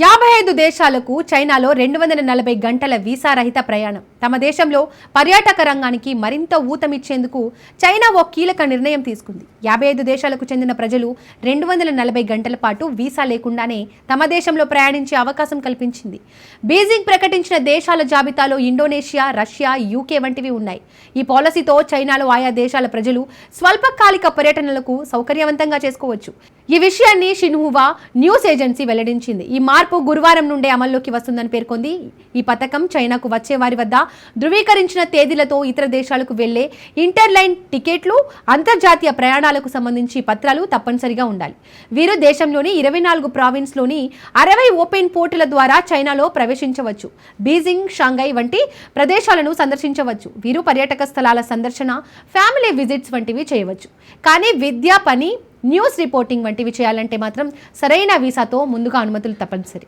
యాభై ఐదు దేశాలకు చైనాలో రెండు వందల నలభై గంటల వీసా రహిత ప్రయాణం. తమ దేశంలో పర్యాటక రంగానికి మరింత ఊతమిచ్చేందుకు చైనా ఓ కీలక నిర్ణయం తీసుకుంది. యాభై ఐదు దేశాలకు చెందిన ప్రజలు రెండు వందల నలభై గంటల పాటు వీసా లేకుండానే తమ దేశంలో ప్రయాణించే అవకాశం కల్పించింది. బీజింగ్ ప్రకటించిన దేశాల జాబితాలో ఇండోనేషియా రష్యా యూకే వంటివి ఉన్నాయి. ఈ పాలసీతో చైనాలో ఆయా దేశాల ప్రజలు స్వల్పకాలిక పర్యటనలకు సౌకర్యవంతంగా చేసుకోవచ్చు. ఈ విషయాన్ని షిన్హువా న్యూస్ ఏజెన్సీ వెల్లడించింది. ఈ మార్పు గురువారం నుండే అమల్లోకి వస్తుందని పేర్కొంది. ఈ పథకం చైనాకు వచ్చే వారి వద్ద ధృవీకరించిన తేదీలతో ఇతర దేశాలకు వెళ్ళే ఇంటర్లైన్ టికెట్లు అంతర్జాతీయ ప్రయాణాలకు సంబంధించి పత్రాలు తప్పనిసరిగా ఉండాలి. వీరు దేశంలోని ఇరవై నాలుగు ప్రావిన్స్లోని అరవై ఓపెన్ పోర్టుల ద్వారా చైనాలో ప్రవేశించవచ్చు. బీజింగ్ షాంఘై వంటి ప్రదేశాలను సందర్శించవచ్చు. వీరు పర్యాటక స్థలాల సందర్శన ఫ్యామిలీ విజిట్స్ వంటివి చేయవచ్చు. కానీ విద్య పని న్యూస్ రిపోర్టింగ్ వంటివి చేయాలంటే మాత్రం సరైన వీసాతో ముందుగా అనుమతులు తప్పనిసరి.